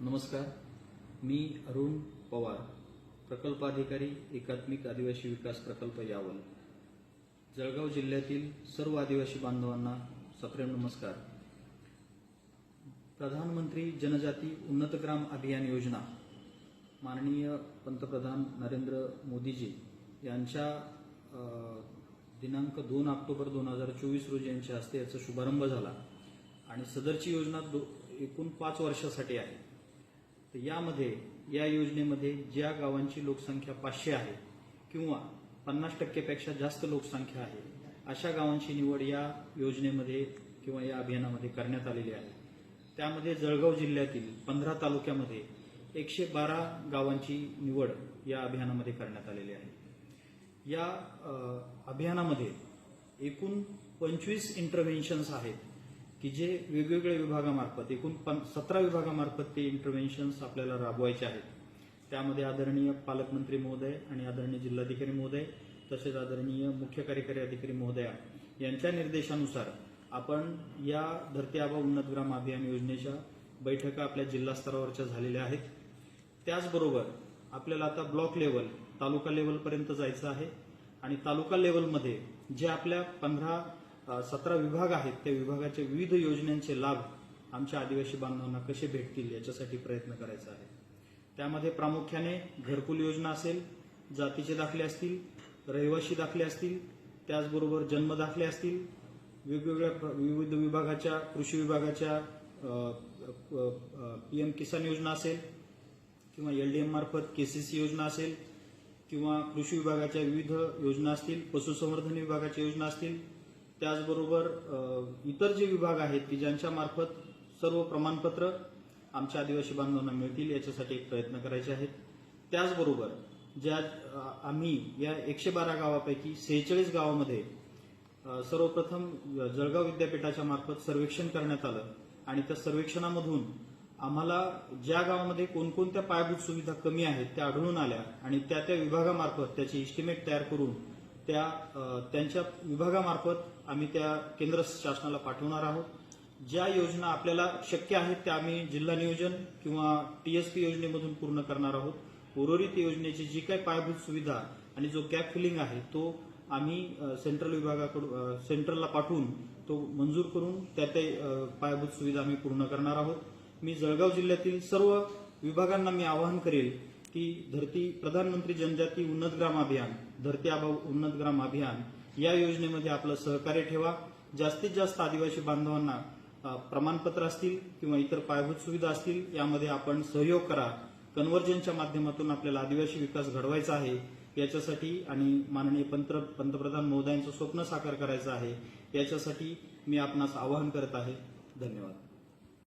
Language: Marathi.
नमस्कार. मी अरुण पवार प्रकल्पाधिकारी एकात्मिक आदिवासी विकास प्रकल्प यावल. जळगाव जिल्ह्यातील सर्व आदिवासी बांधवांना सप्रेम नमस्कार. प्रधानमंत्री जनजाती उन्नतग्राम अभियान योजना. माननीय पंतप्रधान नरेंद्र मोदीजी यांच्या दिनांक दोन ऑक्टोबर दोन हजार चोवीस रोजी यांच्या हस्ते याचा शुभारंभ झाला. आणि सदरची योजना दो एकूण पाच वर्षासाठी आहे. तर यामध्ये या योजनेमध्ये ज्या गावांची लोकसंख्या पाचशे आहे किंवा पन्नास टक्केपेक्षा जास्त लोकसंख्या आहे अशा गावांची निवड या योजनेमध्ये किंवा या अभियानामध्ये करण्यात आलेली आहे. त्यामध्ये जळगाव जिल्ह्यातील पंधरा तालुक्यामध्ये एकशे बारा गावांची निवड या अभियानामध्ये करण्यात आलेली आहे. या अभियानामध्ये एकूण पंचवीस इंटरव्हेन्शन्स आहेत की जे वेगवेगळ्या विभागामार्फत एकूण पण सतरा विभागामार्फत ते इंटरव्हेन्शन्स आपल्याला राबवायचे आहेत. त्यामध्ये आदरणीय पालकमंत्री महोदय आणि आदरणीय जिल्हाधिकारी महोदय तसेच आदरणीय मुख्य कार्यकारी अधिकारी महोदया यांच्या निर्देशानुसार आपण या धरती आबा उन्नतग्राम अभियान योजनेच्या बैठका आपल्या जिल्हा स्तरावरच्या झालेल्या आहेत. त्याचबरोबर आपल्याला आता ब्लॉक लेवल तालुका लेवलपर्यंत जायचं आहे आणि तालुका लेवलमध्ये जे आपल्या पंधरा सतरा विभाग आहेत. त्या विभागाच्या विविध योजनांचे लाभ आमच्या आदिवासी बांधवांना कसे भेटतील याच्यासाठी प्रयत्न करायचा आहे. त्यामध्ये प्रामुख्याने घरकुल योजना असेल जातीचे दाखले असतील रहिवाशी दाखले असतील त्याचबरोबर जन्म दाखले असतील वेगवेगळ्या प्र- विविध विभागाच्या कृषी विभागाच्या पीएम किसान योजना असेल किंवा एलडीएम मार्फत केसीसी योजना असेल किंवा कृषी विभागाच्या विविध योजना असतील पशुसंवर्धन विभागाच्या योजना असतील त्याचबरोबर इतर जे विभाग आहेत की ज्यांच्या मार्फत सर्व प्रमाणपत्र आमच्या आदिवासी बांधवांना मिळतील याच्यासाठी एक प्रयत्न करायचे आहेत. त्याचबरोबर ज्या आम्ही या एकशे बारा गावापैकी सेहेचाळीस गावामध्ये सर्वप्रथम जळगाव विद्यापीठाच्या मार्फत सर्वेक्षण करण्यात आलं आणि त्या सर्वेक्षणामधून आम्हाला ज्या गावामध्ये कोणकोणत्या पायाभूत सुविधा कमी आहेत त्या आढळून आल्या आणि त्या त्या विभागामार्फत त्याची इस्टिमेट तयार करून त्या त्यांच्या विभागामार्फत आम्ही त्या केंद्र शासनाला पाठवणार आहोत. ज्या योजना आपल्याला शक्य आहेत त्या आम्ही जिल्हा नियोजन किंवा टीएसपी योजनेमधून पूर्ण करणार आहोत. उर्वरित योजनेची जी काही पायाभूत सुविधा आणि जो गॅप फिलिंग आहे तो आम्ही सेंट्रल विभागाकडून सेंट्रलला पाठवून तो मंजूर करून त्या ते पायाभूत सुविधा आम्ही पूर्ण करणार आहोत. मी जळगाव जिल्ह्यातील सर्व विभागांना मी आवाहन करेल की धरती प्रधानमंत्री जनजाती उन्नत ग्राम अभियान धरती अभाव उन्नत ग्राम अभियान या योजनेमध्ये आपलं सहकार्य ठेवा. जास्तीत जास्त आदिवासी बांधवांना प्रमाणपत्र असतील किंवा इतर पायाभूत सुविधा असतील यामध्ये आपण सहयोग करा. कन्व्हर्जनच्या माध्यमातून आपल्याला आदिवासी विकास घडवायचा आहे याच्यासाठी आणि माननीय पंत पंतप्रधान महोदयांचं स्वप्न साकार करायचं आहे याच्यासाठी मी आपणास आवाहन करत आहे. धन्यवाद.